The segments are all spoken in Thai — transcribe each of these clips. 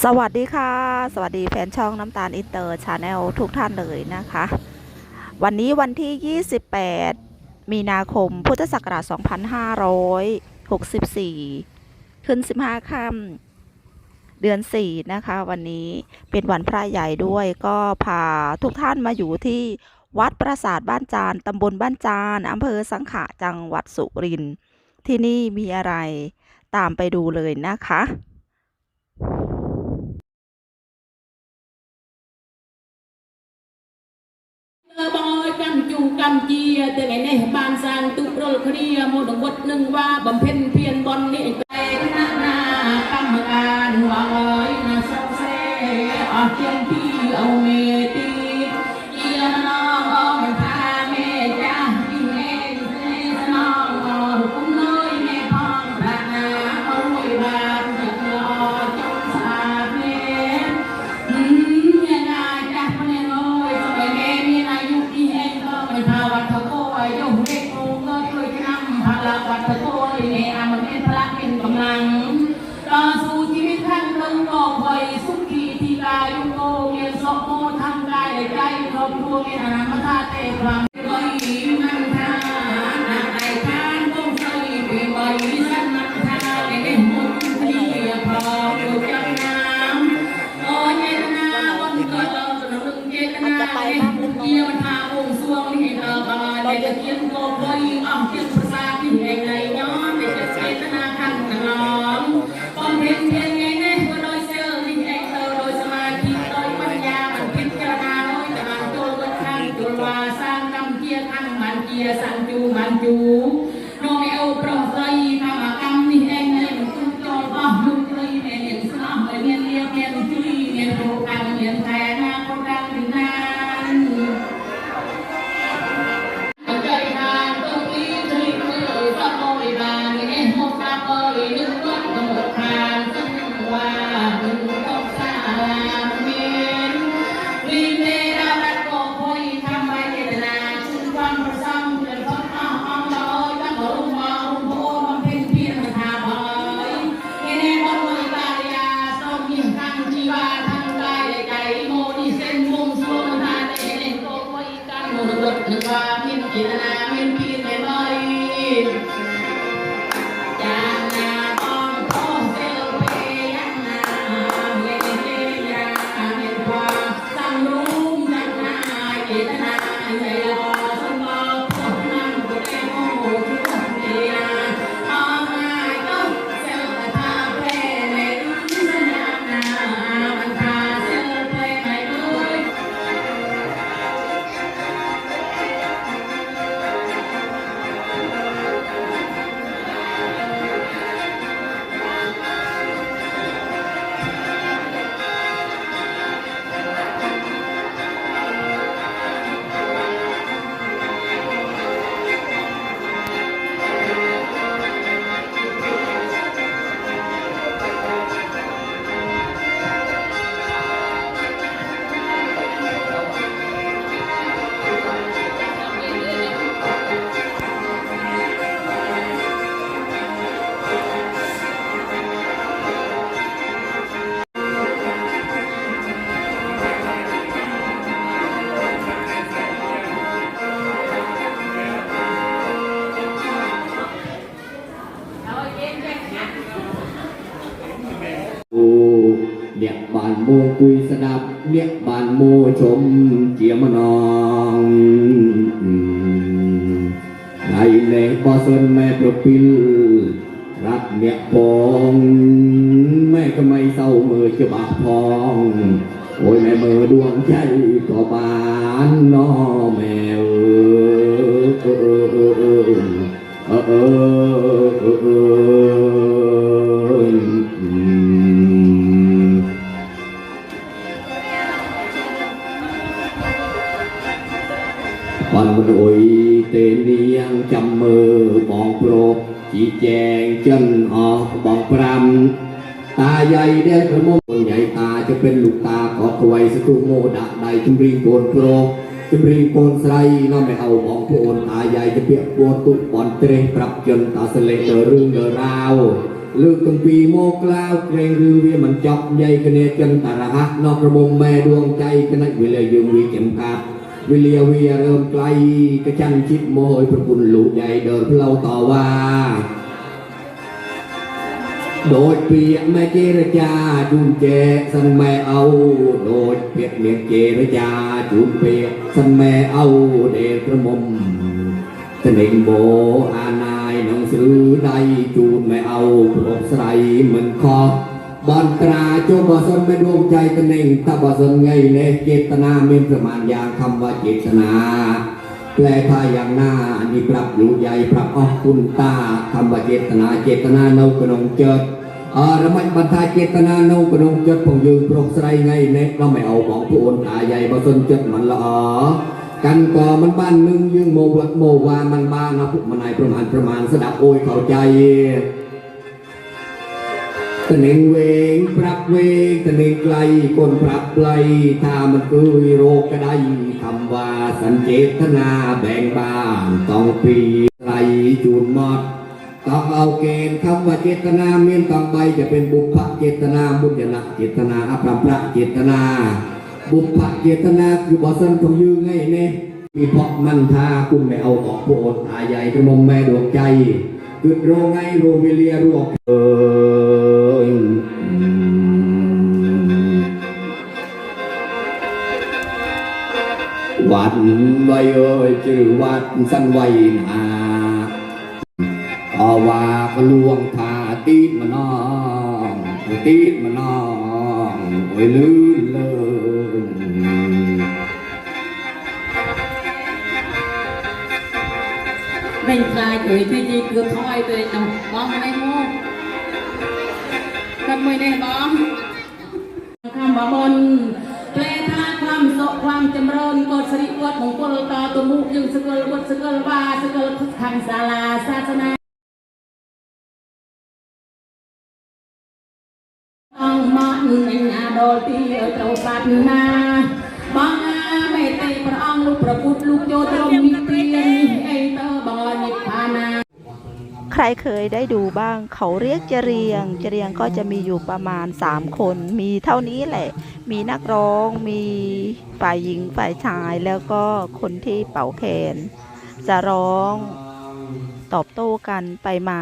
สวัสดีค่ะ สวัสดีแฟนช่องน้ำตาลอินเตอร์ชาแนลทุกท่านเลยนะคะ วันนี้วันที่ 28 มีนาคม พุทธศักราช 2564 ขึ้น 15ค่ำเดือน 4 นะคะ วันนี้เป็นวันพระใหญ่ด้วยก็พาทุกท่านมาอยู่ที่วัดปราสาทบ้านจานตำบลบ้านจานอำเภอสังขะจังหวัดสุรินทร์ที่นี่มีอะไรตามไปดูเลยนะคะ กัมเจียแต่ไงเนี่ยบานสางตุกรลคดียมดบทหนึงว่าบำเพ็ญเพียนบอลนี่แปลนาหน้ากรรมการวาเอ้ยนะสเซอเพียง ಭೂಮಿ ಹಣ ಮತಾತೆ เนี่ยบานโมกุยสดับ เนี่ยบานโมชมเจียมนองใครในปอสนแม่ประปิลรักเนี่ยปองแม่ก็ไม่เศร้าเมื่อจะบาพอง โอ้ยแม่เมื่อดวงใจก็บานน้อแม่เออเออเออเออเออ โดยเตนียงจำมื mơ องโปรจีแจงจนออกมองพรำตาใหญ่เดงกระโมงใหญ่ตาจะเป็นลูกตาขอกไวสกุโมดะใดจุรีโกนโปรจุรีโกนใสรน้ำไม่เอาของโกนตาใหญ่จะเปียกปวดตุบอนเตรปรับจนตาสเลเดอรึงเดอราวลืกตังปีโมกล้าวเกรงรือเวียมันจับใหญ่กระเนจนตาระหะนอกระมมแม่ดวงใจกระนักเวลายุงวีเข็มขาด วิเลียเวียเริ่มไกลกระชังชิดโมยพระคุณลูกใหญ่เดินเราต่อว่าโดดเปียกไม่เจรจาจุนเจสันไม่เอา โดดเปียกเมียเจรจาจุนเปียกสันแม่เอาเดชพระมมตะเน่งโบอานายนังสือใดจูนไม่เอาพวกใสเหมือนคอ บอนตราโจบอสนไม่ดวงใจตนเองตาบอสนไงเลเจตนาเมนประมาณยางคำว่าเจตนา แปลพายางหน้าอันนี้ปรับหลูใหญ่ปรับออคุณตาคำว่าเจตนาเจตนาเนากระนงเจิดอารมัดบรรทาเจตนาโนกระนงเจิดผงยืนโปร่งใสไงเน็ก็ไม่เอาของผู้โอนตาใหญ่บอสนเจิดมันละออกันก่อมันบ้านนึงยึงโมวัดโมวามันบ้านนะพุกมานายประมาณประมาณสดับโอยเข้าใจ ตะเนงเวงปรับเวงตะเนงไกลก้นปรับไกลถ้ามันคือวิโรกได้ทำว่าสังเจตนาแบ่งบ้านต้องปีไรจูนมดต้องเอาเกณฑ์คำว่าเจตนาเมียนต้องไปจะเป็นบุพเจตนาบุญญาเจตนาอภรพระเจตนา บุพเจตนาคือบอสันตงยืงไงเนี่ยมีเพราะมันทาคุณไม่เอาออกโปรดอาใหญ่กระมอมแม่ดวงใจคือโรงไงโรงวิเลียรวกเออ วัดไว้เอ่ยชื่อวัดสันไว้นาต่อวาก็ลวงพาตีมานองตีมานองโว้ยลื่นเลยเป็นใายเอ่ยที่ดีเกือบถอยตัวเองนะบองไม่มูทำไม่ได้บ้องทำบ้อง ងចម្រើនកោតសិរិវត្តមង្គលកោតមុខយើងសកលវត្តសកលវាសកលខុសខាងសាលាសាសនាអង្គមកនឹងណាដល់ទីត្រូវបាត់ណាបងណាមេតេព្រះអង្គលោកប្រពុតលោកចូលត្រង់ ใครเคยได้ดูบ้าง เขาเรียกเจรียง เจรียงก็จะมีอยู่ประมาณ 3 คน มีเท่านี้แหละ มีนักร้อง มีฝ่ายหญิงฝ่ายชาย แล้วก็คนที่เป่าแคนจะร้องตอบโต้กันไปมา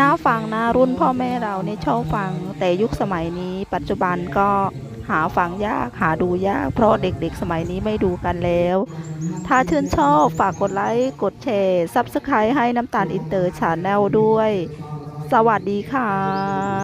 น่าฟังนะรุ่นพ่อแม่เราเนี่ยชอบฟัง แต่ยุคสมัยนี้ปัจจุบันก็ หาฟังยากหาดูยาก เพราะเด็กๆ สมัยนี้ไม่ดูกันแล้ว ถ้าชื่นชอบฝากกดไลค์กดแชร์ซับสไครต์ให้น้ำตาลอินเตอร์ชาแนลด้วย สวัสดีค่ะ